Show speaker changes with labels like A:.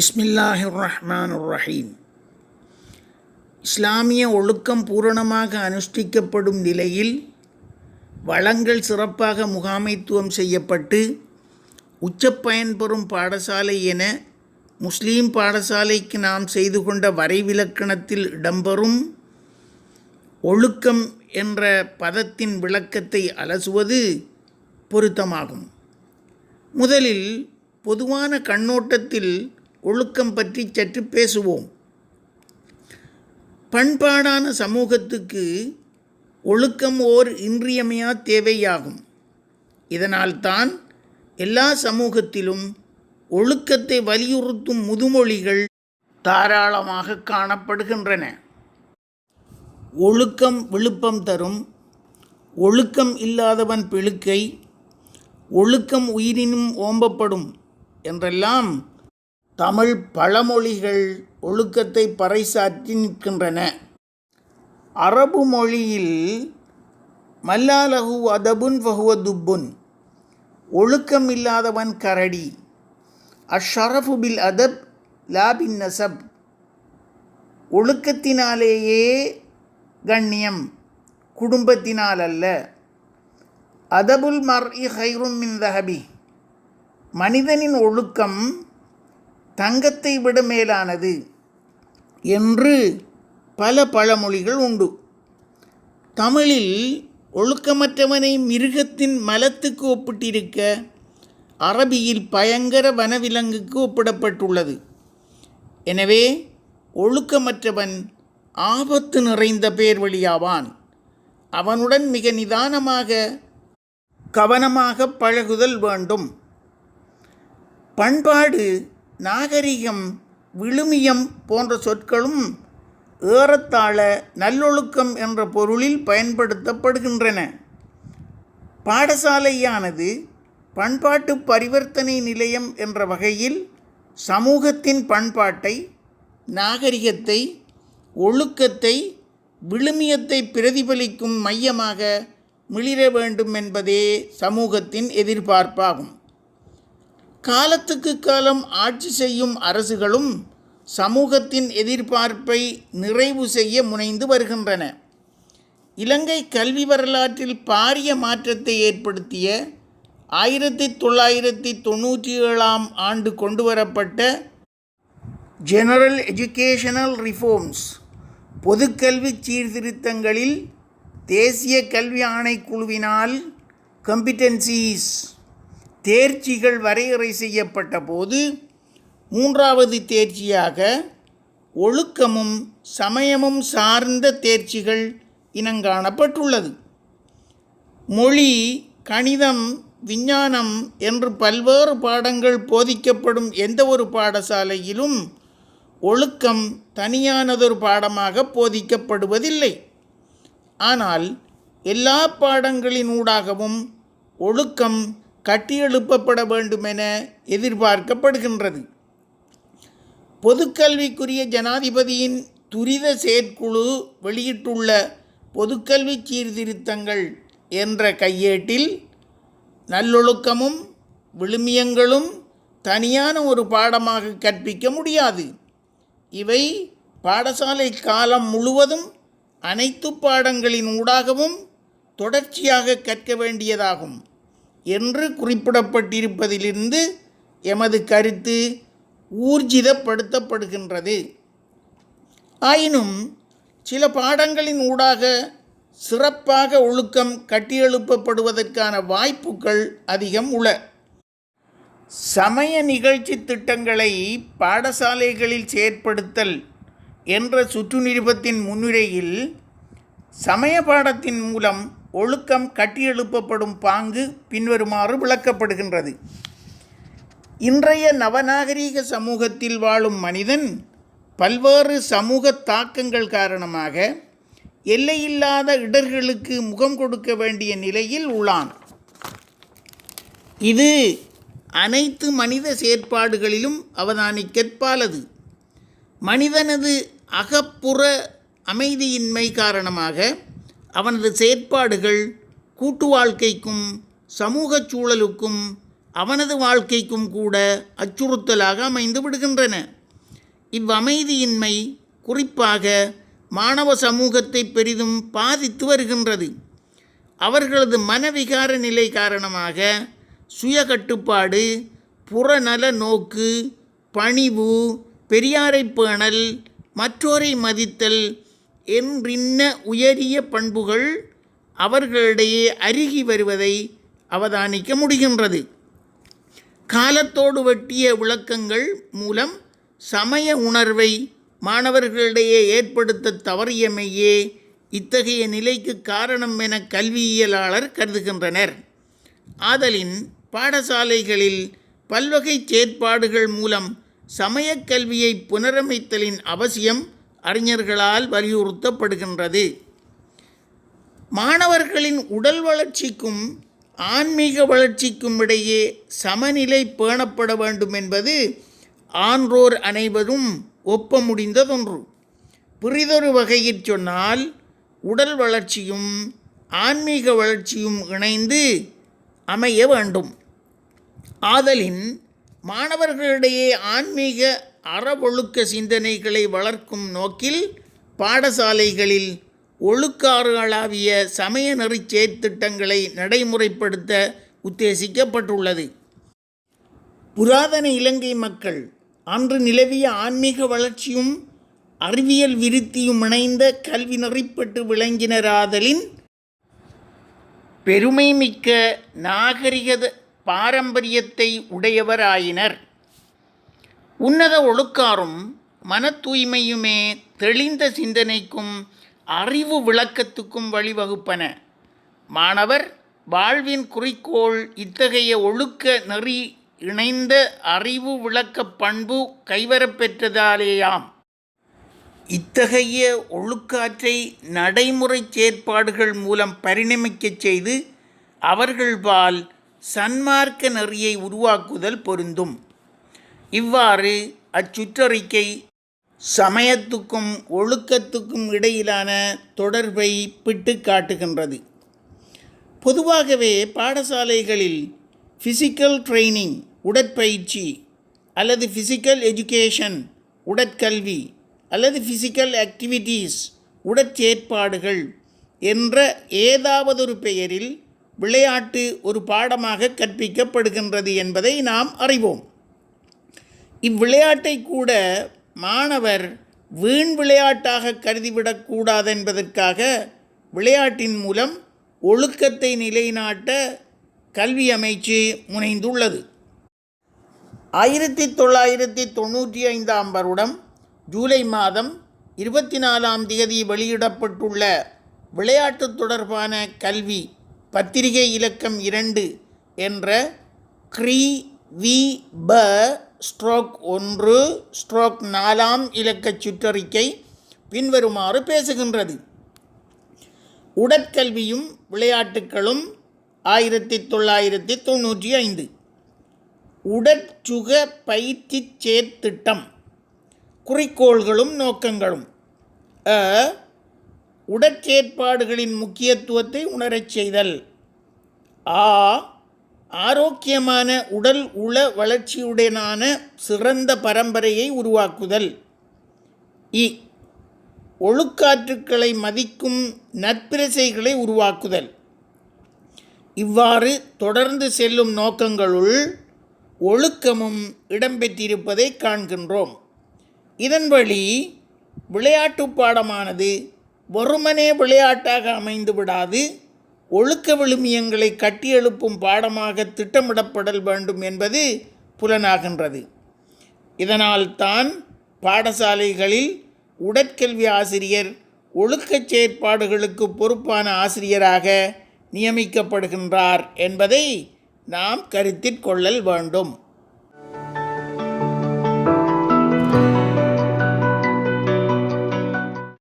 A: பிஸ்மில்லாஹி ரஹ்மான் ரஹீம் இஸ்லாமிய ஒழுக்கம் பூரணமாக அனுஷ்டிக்கப்படும் நிலையில் வளங்கள் சிறப்பாக முகாமைத்துவம் செய்யப்பட்டு உச்ச பயன்பெறும் பாடசாலை என முஸ்லீம் பாடசாலைக்கு நாம் செய்து கொண்ட வரைவிலக்கணத்தில் இடம்பெறும் ஒழுக்கம் என்ற பதத்தின் விளக்கத்தை அலசுவது பொருத்தமாகும். முதலில் பொதுவான கண்ணோட்டத்தில் ஒழுக்கம் பற்றி சற்று பேசுவோம். பண்பாடான சமூகத்துக்கு ஒழுக்கம் ஓர் இன்றியமையா தேவையாகும். இதனால்தான் எல்லா சமூகத்திலும் ஒழுக்கத்தை வலியுறுத்தும் முதுமொழிகள் தாராளமாக காணப்படுகின்றன. ஒழுக்கம் விழுப்பம் தரும். ஒழுக்கம் இல்லாதவன் பிழுக்கை ஒழுக்கம் உயிரினும் ஓம்பப்படும் என்றெல்லாம் தமிழ் பழமொழிகள் ஒழுக்கத்தை பறைசாற்றி நிற்கின்றன. அரபு மொழியில் மல்லாலகு அதபுன் ஃபஹுவ துப்புன். ஒழுக்கம் இல்லாதவன் கரடி. அஷ்ஷரஃபு பில் அதப் லாபின் நசப். ஒழுக்கத்தினாலேயே கண்ணியம் குடும்பத்தினால் அல்ல அதபுல் மர் இ ஹைரும் மின் தஹபி. மனிதனின் ஒழுக்கம் தங்கத்தை விட மேலானது என்று பல பழமொழிகள் உண்டு. தமிழில் ஒழுக்கமற்றவனை மிருகத்தின் மலத்துக்கு ஒப்பிட்டிருக்க அரபியில் பயங்கர வனவிலங்குக்கு ஒப்பிடப்பட்டுள்ளது. எனவே ஒழுக்கமற்றவன் ஆபத்து நிறைந்த பேர் வழியாவான். அவனுடன் மிக நிதானமாக கவனமாக பழகுதல் வேண்டும். பண்பாடு நாகரிகம் விழுமியம் போன்ற சொற்களும் ஏறத்தாழ நல்லொழுக்கம் என்ற பொருளில் பயன்படுத்தப்படுகின்றன. பாடசாலையானது பண்பாட்டு பரிவர்த்தனை நிலையம் என்ற வகையில் சமூகத்தின் பண்பாட்டை நாகரிகத்தை ஒழுக்கத்தை விழுமியத்தை பிரதிபலிக்கும் மையமாக மிளிர வேண்டும் என்பதே சமூகத்தின் எதிர்பார்ப்பாகும். காலத்துக்கு காலம் ஆட்சி செய்யும் அரசுகளும் சமூகத்தின் எதிர்பார்ப்பை நிறைவு செய்ய முனைந்து வருகின்றன. இலங்கை கல்வி வரலாற்றில் பாரிய மாற்றத்தை ஏற்படுத்திய ஆயிரத்தி தொள்ளாயிரத்தி தொண்ணூற்றி ஏழாம் ஆண்டு கொண்டுவரப்பட்ட ஜெனரல் எஜுகேஷனல் ரிஃபார்ம்ஸ் பொதுக்கல்வி சீர்திருத்தங்களில் தேசிய கல்வி ஆணைக்குழுவினால் கம்பிட்டன்சிஸ் தேர்ச்சிகள் வரையறை செய்யப்பட்ட போது மூன்றாவது தேர்ச்சியாக ஒழுக்கமும் சமயமும் சார்ந்த தேர்ச்சிகள் இனங்காணப்பட்டுள்ளது. மொழி கணிதம் விஞ்ஞானம் என்று பல்வேறு பாடங்கள் போதிக்கப்படும் எந்த ஒரு பாடசாலையிலும் ஒழுக்கம் தனியானதொரு பாடமாக போதிக்கப்படுவதில்லை. ஆனால் எல்லா பாடங்களினூடாகவும் ஒழுக்கம் கட்டியெழுப்பப்பட வேண்டுமென எதிர்பார்க்கப்படுகின்றது. பொதுக்கல்விக்குரிய ஜனாதிபதியின் துரித செயற்குழு வெளியிட்டுள்ள பொதுக்கல்வி சீர்திருத்தங்கள் என்ற கையேட்டில் நல்லொழுக்கமும் விழுமியங்களும் தனியான ஒரு பாடமாக கற்பிக்க முடியாது. இவை பாடசாலை காலம் முழுவதும் அனைத்து பாடங்களின் ஊடாகவும் தொடர்ச்சியாக கற்க வேண்டியதாகும். என்று குறிப்பிடப்பட்டிருப்பதிலிருந்து எமது கருத்து ஊர்ஜிதப்படுத்தப்படுகின்றது. ஆயினும் சில பாடங்களின் ஊடாக சிறப்பாக ஒழுக்கம் கட்டியெழுப்பப்படுவதற்கான வாய்ப்புகள் அதிகம் உள. சமய நிகழ்ச்சி திட்டங்களை பாடசாலைகளில் செயற்படுத்தல் என்ற சுற்றுநிருபத்தின் முன்னுரையில் சமய பாடத்தின் மூலம் ஒழுக்கம் கட்டியெழுப்பப்படும் பாங்கு பின்வருமாறு விளக்கப்படுகின்றது. இன்றைய நவநாகரீக சமூகத்தில் வாழும் மனிதன் பல்வேறு சமூக தாக்கங்கள் காரணமாக எல்லையில்லாத இடர்களுக்கு முகம் கொடுக்க வேண்டிய நிலையில் உள்ளான். இது அனைத்து மனித செயற்பாடுகளிலும் அவதானிக்கற்பாலது மனிதனது அகப்புற அமைதியின்மை காரணமாக அவனது செயற்பாடுகள் கூட்டு வாழ்க்கைக்கும் சமூக சூழலுக்கும் அவனது வாழ்க்கைக்கும் கூட அச்சுறுத்தலாக அமைந்து விடுகின்றன. இவ்வமைதியின்மை குறிப்பாக மாணவ சமூகத்தை பெரிதும் பாதித்து வருகின்றது. அவர்களது மனவிகார நிலை காரணமாக சுய கட்டுப்பாடு புறநல நோக்கு பணிவு பெரியாரை பேணல் மற்றோரை மதித்தல் என்றின்ன உயரிய பண்புகள் அவர்களிடையே அருகி வருவதை அவதானிக்க முடிகின்றது. காலத்தோடு வெட்டிய விளக்கங்கள் மூலம் சமய உணர்வை மாணவர்களிடையே ஏற்படுத்த தவறியமையே இத்தகைய நிலைக்கு காரணம் என கல்வியியலாளர் கருதுகின்றனர். ஆதலின் பாடசாலைகளில் பல்வகை செயற்பாடுகள் மூலம் சமயக் கல்வியை புனரமைத்தலின் அவசியம் அறிஞர்களால் வலியுறுத்தப்படுகின்றது. மாணவர்களின் உடல் வளர்ச்சிக்கும் ஆன்மீக வளர்ச்சிக்கும் இடையே சமநிலை பேணப்பட வேண்டும் என்பது ஆன்றோர் அனைவரும் ஒப்ப முடிந்ததொன்று. பிறிதொரு வகையில் சொன்னால் உடல் வளர்ச்சியும் ஆன்மீக வளர்ச்சியும் இணைந்து அமைய வேண்டும். ஆதலின் மாணவர்களிடையே ஆன்மீக அறவொழுக்க சிந்தனைகளை வளர்க்கும் நோக்கில் பாடசாலைகளில் ஒழுக்காறுகளாவிய சமய நெறி செயற்திட்டங்களை நடைமுறைப்படுத்த உத்தேசிக்கப்பட்டுள்ளது. புராதன இலங்கை மக்கள் அன்று நிலவிய ஆன்மீக வளர்ச்சியும் அறிவியல் விருத்தியும் இணைந்த கல்வி நெறிப்பட்டு விளங்கினராதலின் பெருமைமிக்க நாகரிக பாரம்பரியத்தை உடையவராயினர். உன்னத ஒழுக்காரும் மன தூய்மையுமே தெளிந்த சிந்தனைக்கும் அறிவு விளக்கத்துக்கும் வழிவகுப்பன. மாணவர் வாழ்வின் குறிக்கோள் இத்தகைய ஒழுக்க நெறி இணைந்த அறிவு விளக்க பண்பு கைவரப்பெற்றதாலேயாம் இத்தகைய ஒழுக்காற்றை நடைமுறை செயற்பாடுகள் மூலம் பரிணமிக்கச் செய்து அவர்கள்பால் சன்மார்க்க நெறியை உருவாக்குதல் பொருந்தும். இவ்வாறு அச்சுற்றறிக்கை சமயத்துக்கும் ஒழுக்கத்துக்கும் இடையிலான தொடர்பை பிட்டு காட்டுகின்றது. பொதுவாகவே பாடசாலைகளில் ஃபிசிக்கல் ட்ரைனிங் உடற்பயிற்சி அல்லது ஃபிசிக்கல் எஜுகேஷன் உடற்கல்வி அல்லது ஃபிசிக்கல் ஆக்டிவிட்டீஸ் உடற்சேற்பாடுகள் என்ற ஏதாவதொரு பெயரில் விளையாட்டு ஒரு பாடமாக கற்பிக்கப்படுகின்றது என்பதை நாம் அறிவோம். இவ்விளையாட்டை கூட மாணவர் வீண் விளையாட்டாக கருதிவிடக்கூடாது என்பதற்காக விளையாட்டின் மூலம் ஒழுக்கத்தை நிலைநாட்ட கல்வி அமைச்சு முனைந்துள்ளது. ஆயிரத்தி தொள்ளாயிரத்தி தொண்ணூற்றி ஐந்தாம் வருடம் ஜூலை மாதம் இருபத்தி நாலாம் தேதி வெளியிடப்பட்டுள்ள விளையாட்டு தொடர்பான கல்வி பத்திரிகை இலக்கம் இரண்டு என்ற க்ரீ வி ப ஸ்ட்ரோக் ஒன்று ஸ்ட்ரோக் நாலாம் இலக்கச் சுற்றறிக்கை பின்வருமாறு பேசுகின்றது. உடற்கல்வியும் விளையாட்டுகளும் ஆயிரத்தி தொள்ளாயிரத்தி தொண்ணூற்றி ஐந்து. உடற்சுக பயிற்சி செயற்திட்டம் குறிக்கோள்களும் நோக்கங்களும். அ முக்கியத்துவத்தை உணரச் செய்தல். ஆ ஆரோக்கியமான உடல் உள வளர்ச்சியுடனான சிறந்த பரம்பரையை உருவாக்குதல். இ. ஒழுக்காற்றுக்களை மதிக்கும் நற்பிரசைகளை உருவாக்குதல். இவ்வாறு தொடர்ந்து செல்லும் நோக்கங்களுள் ஒழுக்கமும் இடம்பெற்றிருப்பதை காண்கின்றோம். இதன் வழி விளையாட்டு பாடமானது வெறுமனே விளையாட்டாக அமைந்து விடாது ஒழுக்க விழுமியங்களை கட்டியெழுப்பும் பாடமாக திட்டமிடப்படல் வேண்டும் என்பது புலனாகின்றது. இதனால் தான் பாடசாலைகளில் உடற்கல்வி ஆசிரியர் ஒழுக்கச் செயற்பாடுகளுக்கு பொறுப்பான ஆசிரியராக நியமிக்கப்படுகின்றார் என்பதை நாம் கருத்தில் கொள்ளல் வேண்டும்.